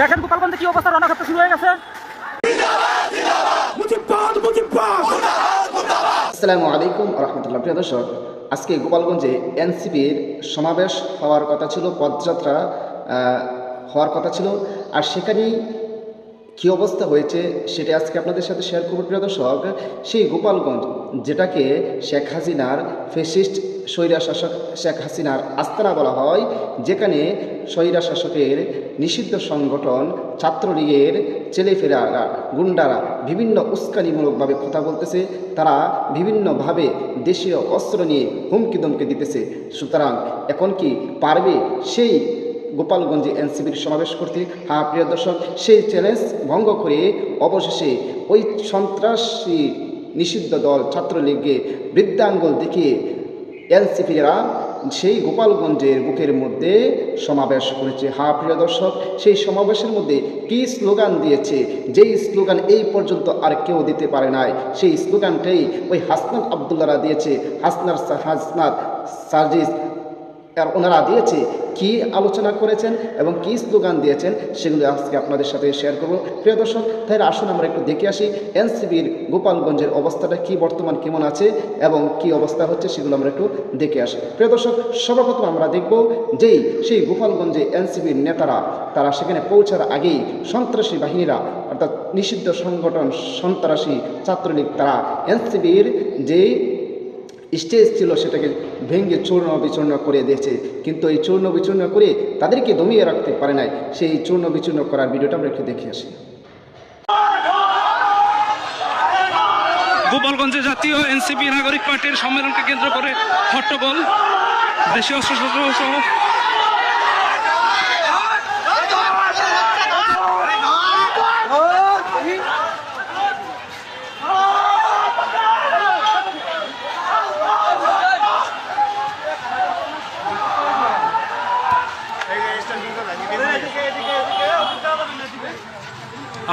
দেখেন গোপালগঞ্জে কি অবস্থা রণক্ষেত্র শুরু হয়ে গেছে। আসসালামু আলাইকুম রহমতুল্লাহ প্রিয় দর্শক আজকে গোপালগঞ্জে এনসিপির সমাবেশ হওয়ার কথা ছিল পদযাত্রা হওয়ার কথা ছিল আর সেখানেই কী অবস্থা হয়েছে সেটা আজকে আপনাদের সাথে শেয়ার করব প্রিয় দর্শক। সেই গোপালগঞ্জ, যেটাকে শেখ হাসিনার ফেসিস্ট স্বৈরা শাসক শেখ হাসিনার আস্তানা বলা হয়, যেখানে স্বৈরা শাসকের নিষিদ্ধ সংগঠন, ছাত্রলীগের ছেলেফেরারা গুন্ডারা বিভিন্ন উস্কানিমূলকভাবে কথা বলতেছে। তারা বিভিন্নভাবে দেশীয় অস্ত্র নিয়ে হুমকি দমকি দিতেছে। সুতরাং এখন কি পারবে সেই গোপালগঞ্জে এনসিপির সমাবেশ করতে হ্যাঁ প্রিয় দর্শক, সেই চ্যালেঞ্জ ভঙ্গ করে অবশেষে ওই সন্ত্রাসী নিষিদ্ধ দল ছাত্রলীগকে বৃদ্ধাঙ্গল দেখিয়ে এনসিপিরা সেই গোপালগঞ্জের বুকের মধ্যে সমাবেশ করেছে। হ্যাঁ প্রিয় দর্শক, সেই সমাবেশের মধ্যে কি স্লোগান দিয়েছে? যেই স্লোগান এই পর্যন্ত আর কেউ দিতে পারে নাই। সেই স্লোগানটাই ওই হাসনাত আবদুল্লারা দিয়েছে। হাসনার হাসনাত সার্জিস আর ওনারা দিয়েছে কি আলোচনা করেছেন এবং কি স্লোগান দিয়েছেন সেগুলো আজকে আপনাদের সাথে শেয়ার করব। প্রিয় দর্শক তাই আসুন আমরা একটু দেখে আসি এনসিবির গোপালগঞ্জের অবস্থাটা, কি বর্তমান কেমন আছে এবং কি অবস্থা হচ্ছে সেগুলো আমরা একটু দেখে আসি। প্রিয় দর্শক, সর্বপ্রথম আমরা দেখব যেই সেই গোপালগঞ্জে এনসিবির নেতারা, তারা সেখানে পৌঁছার আগেই সন্ত্রাসী বাহিনীরা, অর্থাৎ নিষিদ্ধ সংগঠন সন্ত্রাসী ছাত্রলীগ, তারা এনসিবির যে স্টেজ ছিল সেটাকে ভেঙে চূর্ণ বিচূর্ণ করে দিয়েছে। কিন্তু এই চূর্ণ বিচূর্ণ করে তাদেরকে দমিয়ে রাখতে পারে নাই। সেই চূর্ণ বিচূর্ণ করার ভিডিওটা আমরা একটু দেখে আসি। গোপালগঞ্জে জাতীয় এনসিপি নাগরিক পার্টির সম্মেলনকে কেন্দ্র করে হট্টগোল। দেশীয় অস্ত্রশস্ত্র সহ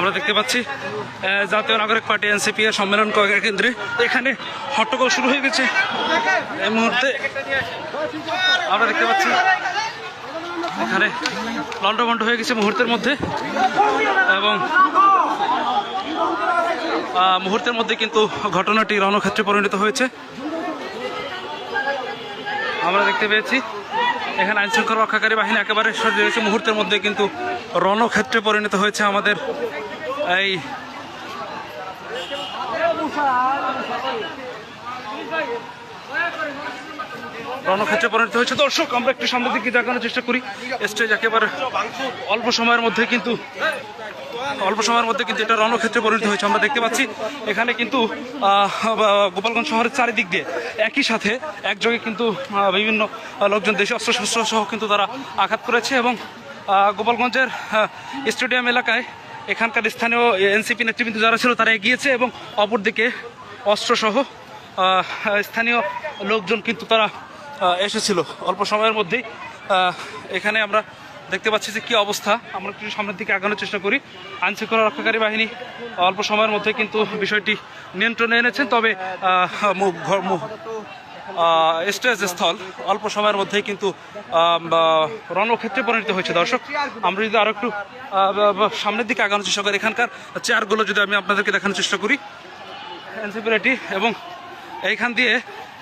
আমরা দেখতে পাচ্ছি জাতীয় নাগরিক পার্টি এনসিপি এর সম্মেলন কেন্দ্রে। এখানে হট্টগোল শুরু হয়ে গেছে। এই মুহূর্তে আমরা দেখতে পাচ্ছি, এখানে লন্ডভন্ড হয়ে গেছে মুহূর্তের মধ্যে। এবং মুহূর্তের মধ্যে কিন্তু ঘটনাটি রণক্ষেত্রে পরিণত হয়েছে। আমরা দেখতে পেয়েছি, এখানে আইন শৃঙ্খলা রক্ষাকারী বাহিনী একেবারে সরিয়ে রয়েছে মুহূর্তের মধ্যে কিন্তু রণক্ষেত্রে পরিণত হয়েছে আমাদের এই রণক্ষেত্রে পরিণত হয়েছে। দর্শক, আমরা একটু সামনের দিকে দেখানোর চেষ্টা করি। স্টেজ একেবারে অল্প সময়ের মধ্যে কিন্তু, অল্প সময়ের মধ্যে কিন্তু এটা রণক্ষেত্রে পরিণত হয়েছে। আমরা দেখতে পাচ্ছি, এখানে কিন্তু গোপালগঞ্জ শহরের চারিদিক দিয়ে একই সাথে একযোগে কিন্তু বিভিন্ন লোকজন দেশে অস্ত্রশস্ত্র সহ কিন্তু তারা আঘাত করেছে এবং গোপালগঞ্জের স্টেডিয়াম এলাকায় এখানকার স্থানীয় এনসিপি নেতৃবৃন্দ যারা ছিল তারা এগিয়েছে এবং অপরদিকে অস্ত্রসহ স্থানীয় লোকজন কিন্তু তারা এসেছিল। অল্প সময়ের মধ্যেই এখানে আমরা দেখতে পাচ্ছি যে কি অবস্থা। আমরা একটু সামনের দিকে আগানোর চেষ্টা করি। আইন শৃঙ্খলা রক্ষাকারী বাহিনী অল্প সময়ের মধ্যে কিন্তু বিষয়টি নিয়ন্ত্রণে এনেছেন, তবে স্টেজ স্থল অল্প সময়ের মধ্যেই কিন্তু রণক্ষেত্রে পরিণত হয়েছে। দর্শক, আমরা যদি আরও একটু সামনের দিকে আগানোর চেষ্টা করি। এখানকার চেয়ারগুলো যদি আমি আপনাদেরকে দেখানোর চেষ্টা করি। এনসিপিলিটি এবং এইখান দিয়ে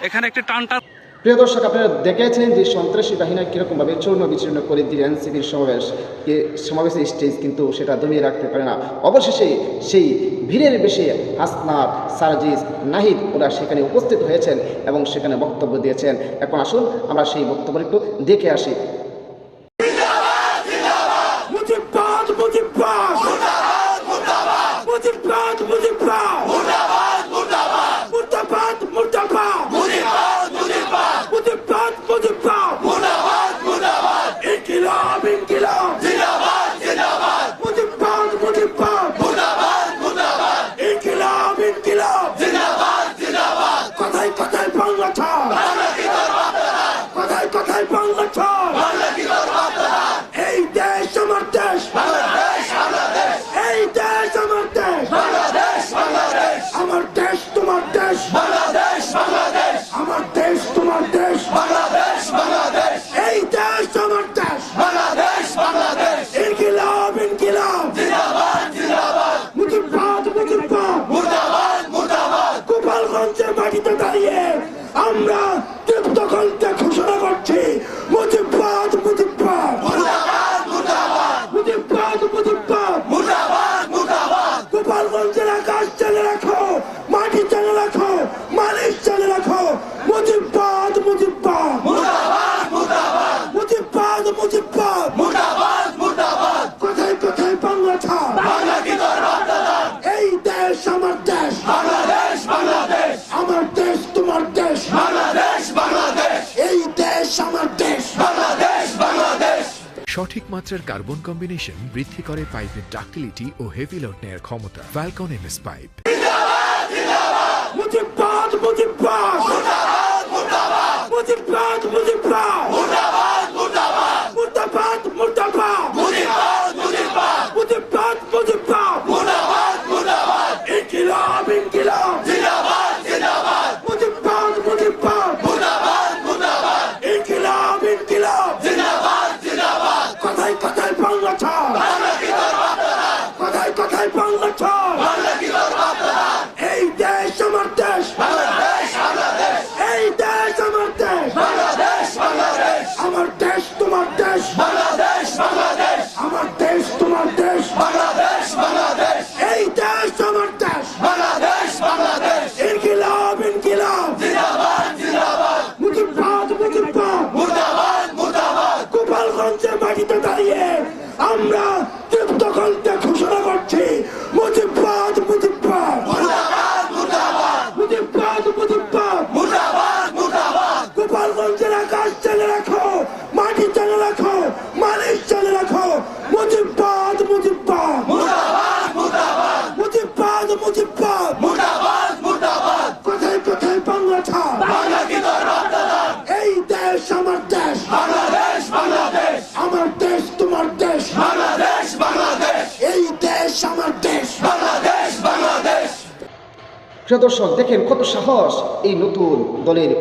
এখানে একটি টান টান প্রিয় দর্শক, আপনারা দেখেছেন যে সন্ত্রাসী বাহিনী কীরকমভাবে চূর্ণ বিচূর্ণ করে দিয়ে এনসিপির সমাবেশ। সমাবেশের স্টেজ কিন্তু সেটা দমিয়ে রাখতে পারে না। অবশেষে সেই ভিড়ের বেশি হাসনাত, সার্জিস, নাহিদ ওরা সেখানে উপস্থিত হয়েছেন এবং সেখানে বক্তব্য দিয়েছেন। এখন আসুন, আমরা সেই বক্তব্য একটু দেখে আসি মুজিবাদ মুজিবাদ মুর্দাবাদ মুজিবাদ মুজিবাদ মুর্দাবাদ মুর্দাবাদ মুর্দাবাদ মুর্দাবাদ মুজিবাদ মুজিবাদ মুজিবাদ মুজিবাদ মুর্দাবাদ মুর্দাবাদ ইনকিলাব ইনকিলাব জিন্দাবাদ জিন্দাবাদ মুজিবাদ মুজিবাদ মুর্দাবাদ মুর্দাবাদ ইনকিলাব ইনকিলাব জিন্দাবাদ জিন্দাবাদ কথায় কথায় বাংলা ছাড় বাংলা কি তোর কথায় বাংলা এই দেশ আমার দেশ। বাংলাদেশ বাংলাদেশ এই দেশ আমার দেশ। আমার তোমার দেশ। আমার দেশ তোমার দেশ। এই দেশ আমার দেশ। বাংলাদেশ বাংলাদেশ ইনকিলাব ইনকিলাব মুজিবাদ মুজিবাদ গোপালগঞ্জের মাটিতে দাঁড়িয়ে আমরা তৃপ্ত কণ্ঠে ঘোষণা করছি মুজিবাদ মুজিবাদ মুজিবাদ মুজিবাদ গোপালগঞ্জের আকাশ চালে রাখো মাটি চালে রাখো মালিশ চালে রাখো মুজিবাদ মুজিবাদ মুজিবাদ মুজিবাদ কোথায় কোথায় বাংলা ছাড় এই দেশ আমার দেশ আমার দেশ তোমার দেশ। বাংলাদেশ বাংলাদেশ। এই দেশ আমার দেশ। বাংলাদেশ বাংলাদেশ। সঠিক মাত্রার কার্বন কম্বিনেশন বৃদ্ধি করে পাইপের ডাক্টিলিটি ও হেভি লোড নেয়ার ক্ষমতা ফ্যালকন এমএস পাইপ মুজিবাদ মুজিবাদ মুজিবাদ মুজিবাদ মুর্দাবাদ মুর্দাবাদ মুজিবাদ মুজিবাদ ইনকিলাব ইনকিলাব মুজিবাদ মুজিবাদ ইনকিলাব ইনকিলাব কোথায় কোথায় বাংলা ছাড় কোথায় কোথায় বাংলা ছাড় এই দেশ আমার দেশ এই দেশ আমার দেশ আমার দেশ তোমার দেশ আমার দেশ তোমার দেশ এই দেশ আমার দেশ ইনকিলাব ইনকিলাব মুজিবাদ মুজিবাদ গোপালগঞ্জের মাটিতে দাঁড়িয়ে আমরা তৃপ্ত কণ্ঠে ঘোষণা করছি মুজিবাদ মুজিবাদ মুজিবাদ মুজিবাদ গোপালগঞ্জের আকাশ চালে রাখো মাটি চালে রাখো মালিশ চালে রাখো মুজিবাদ মুজিবাদ মুজিবাদ মুজিবাদ কোথায় ছাড় এই দেশ আমার দেশ। আমার দেশ তোমার দেশ। এই দেশ আমার দেশ। প্রিয় দর্শক, দেখেন কত সাহস এই নতুন দলের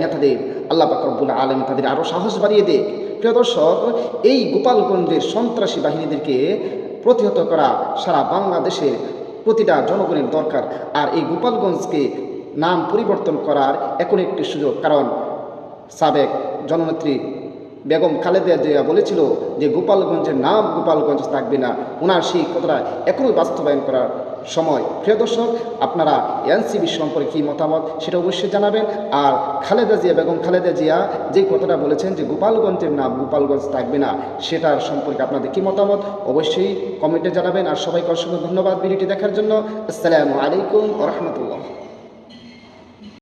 নেতাদের। আল্লাহ পাকরবুল আলম তাদের আরও সাহস বাড়িয়ে দেয় প্রিয় দর্শক, এই গোপালগঞ্জের সন্ত্রাসী বাহিনীদেরকে প্রতিহত করা সারা বাংলাদেশের প্রতিটা জনগণের দরকার। আর এই গোপালগঞ্জকে নাম পরিবর্তন করার এখন একটি সুযোগ। কারণ সাবেক জননেত্রী বেগম খালেদা জিয়া বলেছিল যে গোপালগঞ্জের নাম গোপালগঞ্জ থাকবে না। ওনার সেই কথাটা এখনই বাস্তবায়ন করার সময়। প্রিয় দর্শক, আপনারা এনসিবি সম্পর্কে কী মতামত সেটা অবশ্যই জানাবেন। আর খালেদা জিয়া, বেগম খালেদা জিয়া যে কথাটা বলেছেন যে গোপালগঞ্জের নাম গোপালগঞ্জ থাকবে না, সেটার সম্পর্কে আপনাদের কী মতামত অবশ্যই কমেন্টে জানাবেন। আর সবাইকে অসংখ্য ধন্যবাদ ভিডিওটি দেখার জন্য। আসসালামু আলাইকুম রহমতুল্লাহ।